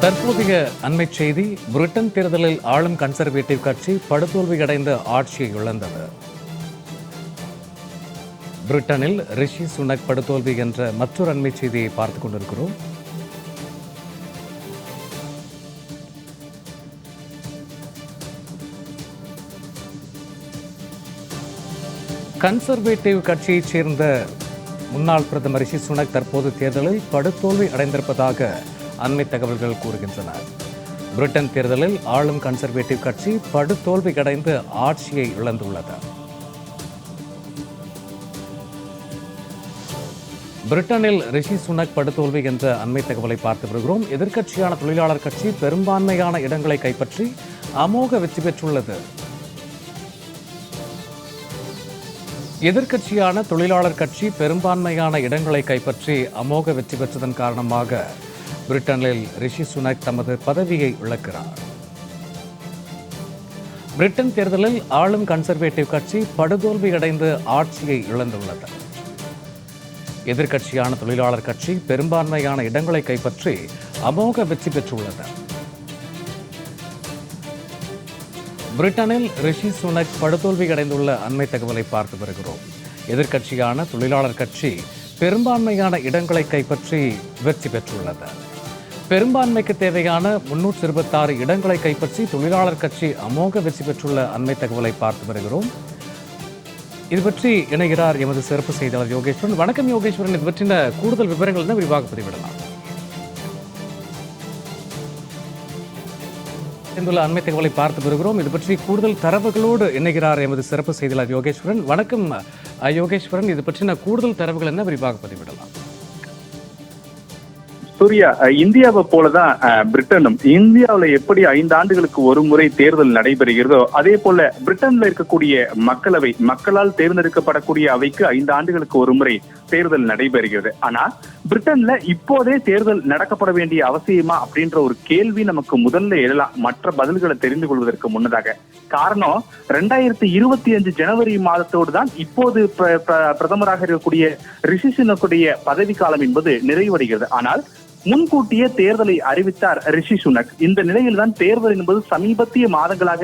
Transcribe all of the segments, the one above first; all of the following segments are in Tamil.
தற்போதைய அண்மை செய்தி பிரிட்டன் தேர்தலில் ஆளும் கன்சர்வேட்டிவ் கட்சி படுதோல்வியடைந்த ஆட்சியை இழந்தது. பிரிட்டனில் ரிஷி சுனக் படுதோல்வி என்ற மற்றொரு அண்மை செய்தியை பார்த்துக் கொண்டிருக்கிறோம். கன்சர்வேட்டிவ் கட்சியைச் சேர்ந்த முன்னாள் பிரதமர் ரிஷி சுனக் தற்போது தேர்தலில் படுதோல்வி அடைந்திருப்பதாக அண்மை தகவல்கள் கூறுகின்றன. பிரிட்டன் தேர்தலில் ஆளும் கன்சர்வேட்டிவ் கட்சி படுதோல்வி அடைந்து ஆட்சியை இழந்துள்ளது. பிரிட்டனில் ரிஷி சுனக் படுதோல்வி என்ற அண்மை தகவலை பார்த்து வருகிறோம். எதிர்க்கட்சியான தொழிலாளர் கட்சி பெரும்பான்மையான இடங்களை கைப்பற்றி அமோக வெற்றி பெற்றுள்ளது. எதிர்க்கட்சியான தொழிலாளர் கட்சி பெரும்பான்மையான இடங்களை கைப்பற்றி அமோக வெற்றி பெற்றதன் காரணமாக பிரிட்டனில் ரிஷி சுனக் தமது பதவியை இழக்கிறார். பிரிட்டன் தேர்தலில் ஆளும் கன்சர்வேட்டிவ் கட்சி படுதோல்வி அடைந்து ஆட்சியை இழந்துள்ளது. எதிர்க்கட்சியான தொழிலாளர் கட்சி பெரும்பான்மையான இடங்களை கைப்பற்றி அமோக வெற்றி பெற்றுள்ளது. பிரிட்டனில் ரிஷி சுனக் படுதோல்வி அடைந்துள்ள அண்மை தகவலை பார்த்து வருகிறோம். எதிர்க்கட்சியான தொழிலாளர் கட்சி பெரும்பான்மையான இடங்களை கைப்பற்றி வெற்றி பெற்றுள்ளது. பெரும்பான்மைக்கு தேவையான முன்னூற்றி இருபத்தாறு இடங்களை கைப்பற்றி தொழிலாளர் கட்சி அமோக வெற்றி பெற்றுள்ள அண்மை தகவலை பார்த்து வருகிறோம். இது பற்றி இணைகிறார் எமது சிறப்பு செய்தியாளர் யோகேஸ்வரன். வணக்கம் யோகேஸ்வரன். இது பற்றின கூடுதல் விவரங்கள் என்ன விரிவாக பதிவிடலாம். இந்த அண்மை தகவலை பார்த்து வருகிறோம். இது பற்றி கூடுதல் தரவுகளோடு இணைகிறார் எமது சிறப்பு செய்தியாளர் யோகேஸ்வரன். வணக்கம் யோகேஸ்வரன். இது பற்றின கூடுதல் தரவுகள் என்ன விரிவாக பதிவிடலாம். சூர்யா இந்தியாவை போலதான் பிரிட்டனும் இந்தியாவுல எப்படி ஐந்து ஆண்டுகளுக்கு ஒரு முறை தேர்தல் நடைபெறுகிறதோ அதே போல பிரிட்டன்ல இருக்கக்கூடிய மக்களவை மக்களால் தேர்ந்தெடுக்கப்படக்கூடிய அவைக்கு ஐந்து ஆண்டுகளுக்கு ஒரு முறை தேர்தல் நடைபெறுகிறது. ஆனா பிரிட்டன்ல இப்போதே தேர்தல் நடக்கப்பட வேண்டிய அவசியமா அப்படின்ற ஒரு கேள்வி நமக்கு முதல்ல எழலாம். மற்ற பதில்களை தெரிந்து கொள்வதற்கு முன்னதாக. காரணம் ரெண்டாயிரத்தி இருபத்தி அஞ்சு ஜனவரி மாதத்தோடு தான் இப்போது பிர- பிர- பிரதமராக இருக்கக்கூடிய ரிஷி சுனக்குடைய பதவி காலம் என்பது நிறைவடைகிறது. ஆனால் முன்கூட்டியே தேர்தலை அறிவித்தார் ரிஷி சுனக். இந்த நிலையில் தான் தேர்தல் என்பது சமீபத்திய மாதங்களாக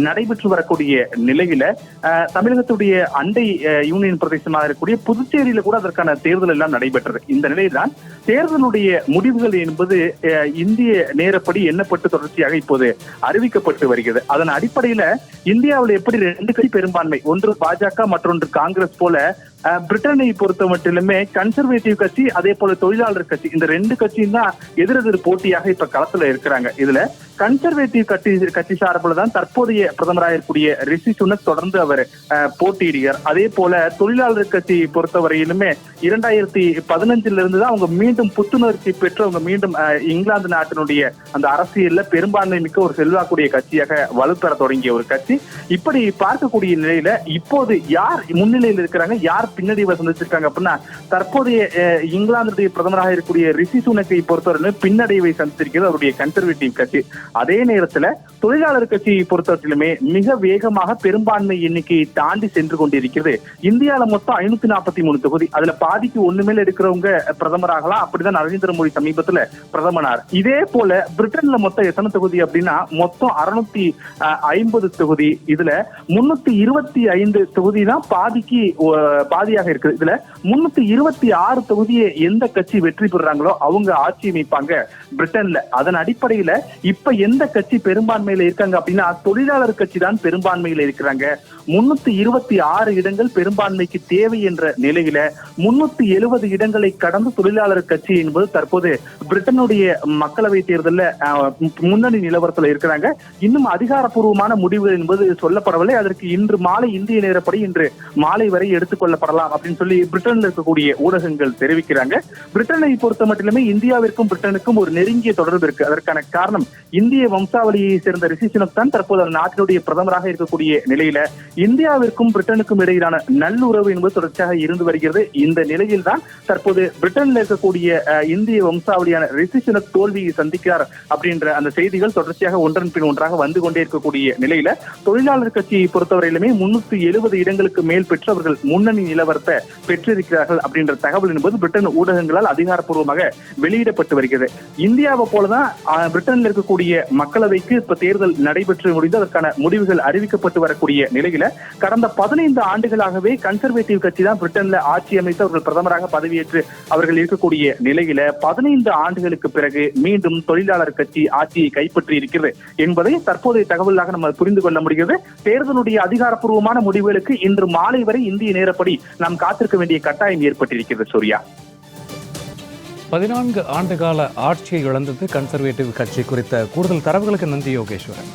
நடைபெற்று வரக்கூடிய நிலையில அஹ், தமிழகத்துடைய அண்டை யூனியன் பிரதேசமாக இருக்கக்கூடிய புதுச்சேரியில கூட அதற்கான தேர்தல் எல்லாம் நடைபெற்றது. இந்த நிலையில்தான் தேர்தலுடைய முடிவுகள் என்பது இந்திய நேரப்படி எண்ணப்பட்டு தொடர்ச்சியாக இப்போது அறிவிக்கப்பட்டு வருகிறது. அதன் அடிப்படையில இந்தியாவில் எப்படி ரெண்டு கட்சி பெரும்பான்மை ஒன்று பாஜக மற்றொன்று காங்கிரஸ் போல அஹ், பிரிட்டனை பொறுத்த மட்டிலுமே கன்சர்வேட்டிவ் கட்சி அதே போல தொழிலாளர் கட்சி இந்த ரெண்டு கட்சியும் தான் எதிரெதிர் போட்டியாக இப்ப களத்துல இருக்கிறாங்க. இதுல கன்சர்வேட்டிவ் கட்சி கட்சி சார்பில் தான் தற்போதைய பிரதமராக இருக்கக்கூடிய ரிஷி சுனக் தொடர்ந்து அவர் அஹ், போட்டியிடுகிறார். அதே போல தொழிலாளர் கட்சி பொறுத்தவரையிலுமே இரண்டாயிரத்தி பதினஞ்சுல இருந்து தான் அவங்க மீண்டும் புத்துணர்ச்சி பெற்று அவங்க மீண்டும் அஹ், இங்கிலாந்து நாட்டினுடைய அந்த அரசியல்ல பெரும்பான்மை மிக்க ஒரு செல்வாக்குடைய கட்சியாக வலுப்பெற தொடங்கிய ஒரு கட்சி. இப்படி பார்க்கக்கூடிய நிலையில இப்போது யார் முன்னிலையில் இருக்கிறாங்க? யார் பின்னடைவை சந்திச்சிருக்காங்க அப்படின்னா தற்போதைய இங்கிலாந்துடைய பிரதமராக இருக்கக்கூடிய ரிஷி சுனக்கை பொறுத்தவரை பின்னடைவை சந்திச்சிருக்கிறது அவருடைய கன்சர்வேட்டிவ் கட்சி. அதே நேரத்துல தொழிலாளர் கட்சியை பொறுத்தவரையிலுமே மிக வேகமாக பெரும்பான்மை எண்ணிக்கையை தாண்டி சென்று கொண்டிருக்கிறது. இந்தியால மொத்தம் ஐநூத்தி நாற்பத்தி மூணு தொகுதி. அதுல பாதிக்கு ஒண்ணு மேல இருக்கிறவங்க பிரதமராகலாம் அப்படிதான் நரேந்திர மோடி சமீபத்துல பிரதமனார். இதே போல பிரிட்டன்ல மொத்தம் எத்தனை தொகுதி அப்படின்னா மொத்தம் அறுநூத்தி ஐம்பது தொகுதி. இதுல முன்னூத்தி இருபத்தி ஐந்து தொகுதி தான் பாதிக்கு பாதியாக இருக்கு இதுல முன்னூத்தி இருபத்தி ஆறு தொகுதியை எந்த கட்சி வெற்றி பெறுறாங்களோ அவங்க ஆட்சி அமைப்பாங்க பிரிட்டன்ல. அதன் அடிப்படையில இப்ப எந்த கட்சி பெரும்பான்மையில இருக்காங்க அப்படின்னா தொழிலாளர் கட்சி தான் பெரும்பான்மையில இருக்கிறாங்க. முன்னூத்தி இருபத்தி ஆறு இடங்கள் பெரும்பான்மைக்கு தேவை என்ற நிலையில முன்னூத்தி எழுபது இடங்களை கடந்து தொழிலாளர் கட்சி என்பது தற்போது பிரிட்டனுடைய மக்களவை தேர்தலில் முன்னணி நிலவரத்துல இருக்கிறாங்க. இன்னும் அதிகாரப்பூர்வமான முடிவுகள் என்பது சொல்லப்படவில்லை. அதற்கு இன்று மாலை இந்திய நேரப்படி இன்று மாலை வரை எடுத்துக்கொள்ளப்படலாம் அப்படின்னு சொல்லி பிரிட்டன்ல இருக்கக்கூடிய ஊடகங்கள் தெரிவிக்கிறாங்க. பிரிட்டனை பொறுத்த மட்டிலுமே இந்தியாவிற்கும் பிரிட்டனுக்கும் ஒரு நெருங்கிய தொடர்பு இருக்கு. அதற்கான காரணம் இந்திய வம்சாவளியை சேர்ந்த ரிஷி சுனக் தான் தற்போது அந்த நாட்டினுடைய பிரதமராக இருக்கக்கூடிய நிலையில இந்தியாவிற்கும் பிரிட்டனுக்கும் இடையிலான நல்லுறவு என்பது தொடர்ச்சியாக இருந்து வருகிறது. இந்த நிலையில் தான் தற்போது பிரிட்டன்ல இருக்கக்கூடிய இந்திய வம்சாவளியான ரிஷி சுனக் தோல்வியை சந்திக்கிறார் அப்படின்ற அந்த செய்திகள் தொடர்ச்சியாக ஒன்றன் பின் ஒன்றாக வந்து கொண்டே இருக்கக்கூடிய நிலையில தொழிலாளர் கட்சியை பொறுத்தவரையிலுமே முன்னூத்தி எழுபது இடங்களுக்கு மேல் பெற்று அவர்கள் முன்னணி நிலவரத்தை பெற்றிருக்கிறார்கள் அப்படின்ற தகவல் என்பது பிரிட்டன் ஊடகங்களால் அதிகாரப்பூர்வமாக வெளியிடப்பட்டு வருகிறது. இந்தியாவை போலதான் பிரிட்டன்ல இருக்கக்கூடிய மக்களவைக்கு இப்ப தேர்தல் நடைபெற்று முடிந்து அதற்கான முடிவுகள் அறிவிக்கப்பட்டு வரக்கூடிய நிலையில கடந்த பதினைந்து ஆண்டுகளாகவே கன்சர்வேட்டிவ் கட்சி தான் பிரிட்டன்ல ஆட்சி அமைத்து அவர்கள் பிரதமராக பதவியேற்று அவர்கள் இருக்கக்கூடிய நிலையில பதினைந்து ஆண்டுகளுக்கு பிறகு மீண்டும் தொழிலாளர் கட்சி ஆட்சியை கைப்பற்றி இருக்கிறது என்பதை தற்போதைய தகவலாக நம்ம புரிந்து கொள்ள முடிகிறது. தேர்தலுடைய அதிகாரப்பூர்வமான முடிவுகளுக்கு இன்று மாலை வரை இந்திய நேரப்படி நாம் காத்திருக்க வேண்டிய கட்டாயம் ஏற்பட்டிருக்கிறது சூர்யா. பதினான்கு ஆண்டுகால ஆட்சியை இழந்தது கன்சர்வேட்டிவ் கட்சி குறித்த கூடுதல் தரவுகளுக்கு நன்றி யோகேஸ்வரன்.